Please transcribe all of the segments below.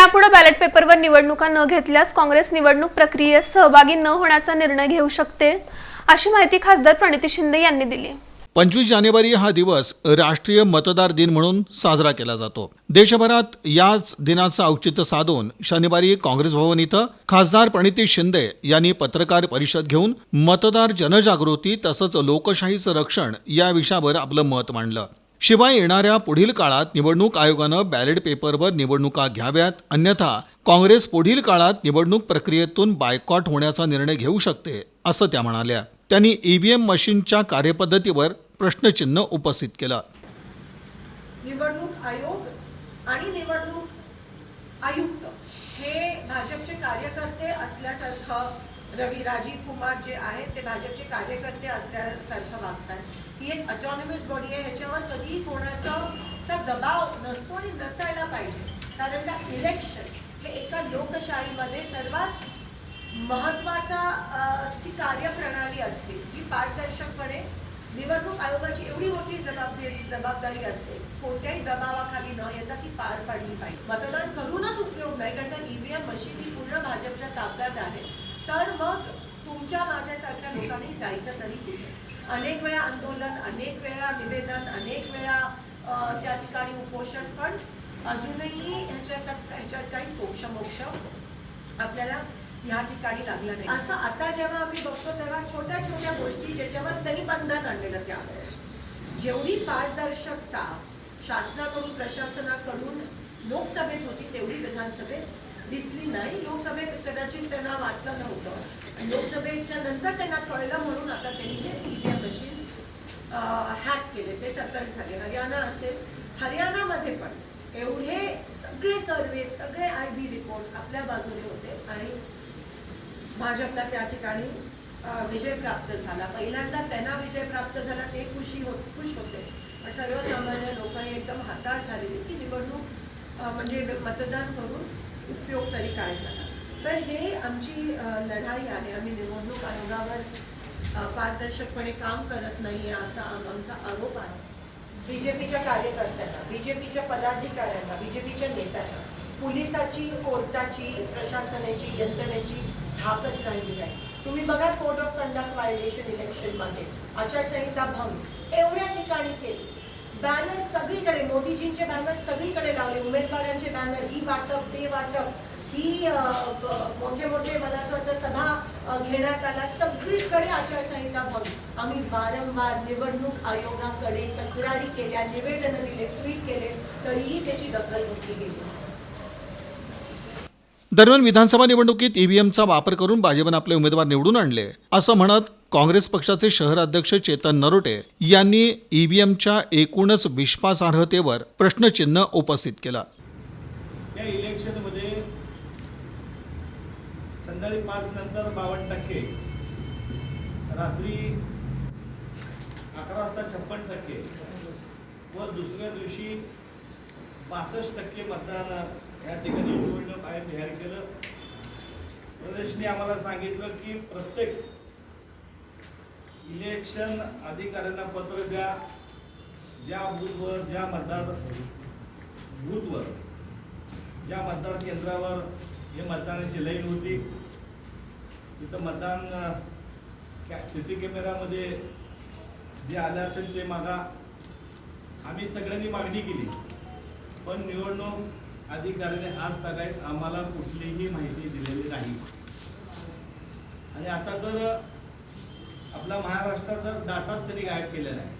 यापुढे बॅलेट पेपरवर निवडणुका न घेतल्यास काँग्रेस निवडणूक प्रक्रियेत सहभागी न होण्याचा निर्णय घेऊ शकते अशी माहिती खासदार प्रणिती शिंदे यांनी दिली. पंचवीस जानेवारी हा दिवस राष्ट्रीय मतदार दिन म्हणून साजरा केला जातो. देशभरात याच दिनाचं औचित्य साधून शनिवारी काँग्रेस भवन इथं खासदार प्रणिती शिंदे यांनी पत्रकार परिषद घेऊन मतदार जनजागृती तसंच लोकशाहीचं रक्षण या विषयावर आपलं मत मांडलं. शिवाय येणाऱ्या पुढील काळात निवडणूक आयोगानं बॅलेट पेपरवर निवडणुका घ्याव्यात अन्यथा काँग्रेस पुढील काळात निवडणूक प्रक्रियेतून बायकॉट होण्याचा निर्णय घेऊ शकते असं त्या म्हणाल्या. त्यांनी ईव्हीएम मशीनच्या कार्यपद्धतीवर प्रश्नचिन्ह उपस्थित केलं. निवडणूक आयोग आणि निवडणूक आयुक्त हे भाजपचे कार्यकर्ते असल्यासारखं रवी राजीव कुमार जे आहेत ते भाजपचे कार्यकर्ते असल्यासारखं वागतात ही एक ऑटॉनॉमस बॉडी आहे ह्याच्यावर कधीही कोणाचा चा दबाव नसतो आणि नसायला पाहिजे. कारण का इलेक्शन हे एका लोकशाहीमध्ये सर्वात महत्त्वाचा जी कार्यप्रणाली असते. जी पारदर्शकपणे निवडणूक आयोगाची एवढी मोठी जबाबदारी जबाबदारी असते. कोणत्याही दबावाखाली न येता ती पार पाडली पाहिजे. मतदान करूनच उपयोग नाही कारण का ईव्हीएम मशीन ही पूर्ण भाजपच्या ताब्यात आहे. तर मग तुमच्या माझ्यासारख्या लोकांनी जायचं तरी कुठे? अनेक वेळा आंदोलन अनेक वेळा निवेदन अनेक वेळा त्या ठिकाणी उपोषण पण अजूनही ह्याच्यात ह्याच्यात काही सोक्षमोक्ष आपल्याला ह्या ठिकाणी लागलं नाही. असं आता जेव्हा आम्ही बघतो तेव्हा छोट्या छोट्या गोष्टी ज्याच्यावर त्यांनी बंधन आणलेलं त्यावेळेस जेवढी पारदर्शकता शासनाकडून प्रशासनाकडून लोकसभेत होती तेवढी विधानसभेत दिसली नाही. लोकसभेत कदाचित त्यांना वाटलं नव्हतं. लोकसभेच्या नंतर त्यांना कळलं म्हणून आता त्यांनी ते ईव्हीएम मशीन हॅक केले. ते सतर्क झाले. हरियाणा असेल हरियाणामध्ये पण एवढे सगळे सर्वे सगळे आय बी रिपोर्ट आपल्या बाजूने होते आणि भाजपला त्या ठिकाणी विजय प्राप्त झाला. पहिल्यांदा त्यांना विजय प्राप्त झाला ते खुशी हो खुश होते. पण सर्वसामान्य लोकांनी एकदम हाताळ झालेली की निवडणूक म्हणजे मतदान करून उपयोग तरी काय झाला तर हे आमची लढाई आहे. आम्ही निवडणूक आयोगावर पारदर्शकपणे काम करत नाही असा आमचा आरोप आहे. बीजेपीच्या कार्यकर्त्यांना बीजेपीच्या पदाधिकाऱ्यांना बीजेपीच्या नेत्यांना पोलिसाची कोर्टाची प्रशासनाची यंत्रणेची धाकच राहिली आहे. तुम्ही बघा कोड ऑफ कंडक्ट व्हायलेशन इलेक्शनमध्ये आचारसंहिता भंग. एवढ्या ठिकाणी केली. बॅनर सगळीकडे मोदीजींचे बॅनर सगळीकडे लावले उमेदवारांचे बॅनर ही वाटप ते वाटप ही मोठे मोठे मला असं वाटतं सभा घेण्यात आला सगळीकडे आचारसंहिता भंग आम्ही वारंवार निवडणूक आयोगाकडे तक्रारी केल्या निवेदनं दिले ट्विट केले तरीही त्याची दखल घेतली गेली दरम्यान विधानसभा निवडणुकीत ईव्हीएमचा वापर करून भाजपनं आपले उमेदवार निवडून आणले असं म्हणत काँग्रेस पक्षाचे शहर अध्यक्ष चेतन नरोटे यांनी ईव्हीएमच्या एकूणच विश्वासार्हतेवर प्रश्नचिन्ह उपस्थित केलं. त्या इलेक्शनमध्ये संध्याकाळी पाच नंतर बावन्न टक्के रात्री अकरा वाजता छप्पन टक्के व दुसऱ्या दिवशी बासष्ट टक्के मतदान या ठिकाणी निवडणूक आयोग जाहीर केलं. प्रदेशने आम्हाला सांगितलं की प्रत्येक इलेक्शन अधिकाऱ्यांना पत्र द्या. ज्या बूथवर ज्या मतदार बूथवर ज्या मतदार केंद्रावर हे मतदानाची लाईन होती तिथं मतदान सी सी कॅमेरामध्ये जे आलं असेल ते मागा. आम्ही सगळ्यांनी मागणी केली. पण निवडणूक अधिकाऱ्याने आज तगायत आम्हाला कुठलीही माहिती दिलेली नाही. आणि आता तर आपला महाराष्ट्राचा डाटाच त्यांनी गायब केलेला आहे.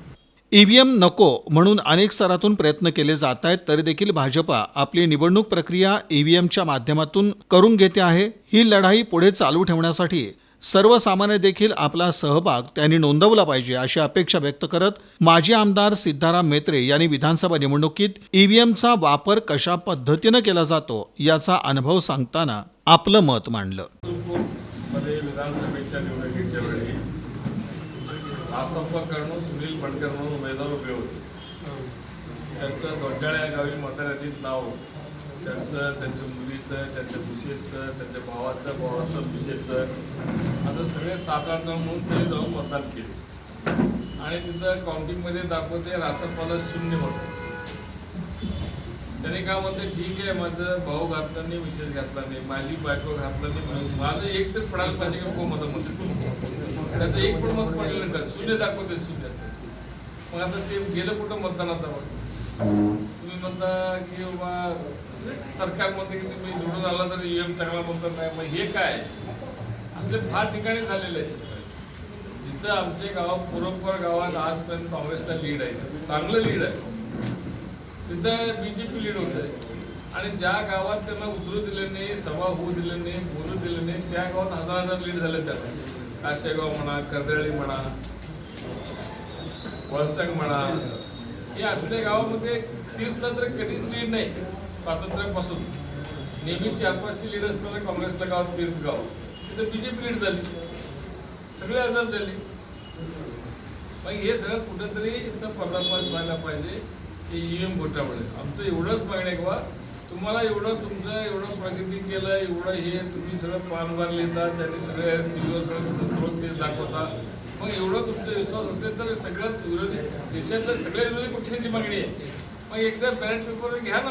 ईव्हीएम नको म्हणून अनेक स्तरातून प्रयत्न केले जात आहेत तरी देखील भाजपा आपली निवडणूक प्रक्रिया ईव्हीएमच्या माध्यमातून करून घेते आहे. ही लढाई पुढे चालू ठेवण्यासाठी सर्वसामान्य देखील आपला सहभाग त्यांनी नोंदवला पाहिजे अशी अपेक्षा व्यक्त करत माजी आमदार सिद्धाराम मेत्रे यांनी विधानसभा निवडणुकीत ईव्हीएमचा वापर कशा पद्धतीनं केला जातो याचा अनुभव सांगताना आपलं मत मांडलं. रासप्पा करणं सुनील फडकर म्हणून उमेदवार उभे होते त्यांचं दोड्याळ या गावी मतदारातील नाव. त्यांचं त्यांच्या मुलीचं त्यांच्या मिसेसचं त्यांच्या भावाचं भावाचं मिसेसचं. असं सगळे सात आठ जण म्हणून ते जाऊन मतदान केले. आणि तिथं काउंटिंगमध्ये दाखवते रासप्पाला शून्य होतं त्याने काय म्हणते ठीक आहे माझं भाऊ घातला नाही विशेष घातला नाही माझी बायको घातला नाही म्हणून माझं एक तर पडायला पाहिजे का को मत त्याचं एक पण मत पडलेलं का शून्य दाखवते शून्य असं. मग आता ते गेलं कुठं मतदानात तुम्ही म्हणता की बाबा सरकार म्हणते की तुम्ही निवडून आला तर ईएम चांगला म्हणतात नाही. मग हे काय? असले फार ठिकाणी झालेले आहे जिथं आमचे गाव पुरंपर गावात आजपर्यंत काँग्रेसला लीड आहे चांगलं लीड आहे. तिथं बीजेपी लीड होत आहे. आणि ज्या गावात त्यांना उतरू दिलं नाही सभा होऊ दिलं नाही बोलू दिलं नाही त्या गावात हजार हजार लीड झाले त्यांना काशेगाव म्हणा कर्दळी म्हणा वळसंग म्हणा हे असल्या गावामध्ये तीर्थतंत्र कधीच लीड नाही स्वातंत्र्यापासून. नेहमी चार पाचशे लीड असताना काँग्रेसला गाव तीर्थ गाव. तिथं बीजेपी लीड झाली. सगळे हजार झाले. मग हे सगळं कुठंतरी इथं पर्दाफाश व्हायला पाहिजे. की ईएम घोटामुळे आमचं एवढंच मागणं आहे की बा तुम्हाला एवढं तुमचं एवढं प्रगती केलं एवढं हे तुम्ही सगळं पान पानभार लिहितात त्यांनी सगळे टीव्हीवर सगळं ते तेच दाखवता. मग एवढं तुमचा विश्वास असेल तर सगळ्यात विरोधी देशातल्या सगळ्या विरोधी पक्षांची मागणी आहे. मग एकदा बॅलेट पेपर घ्या ना.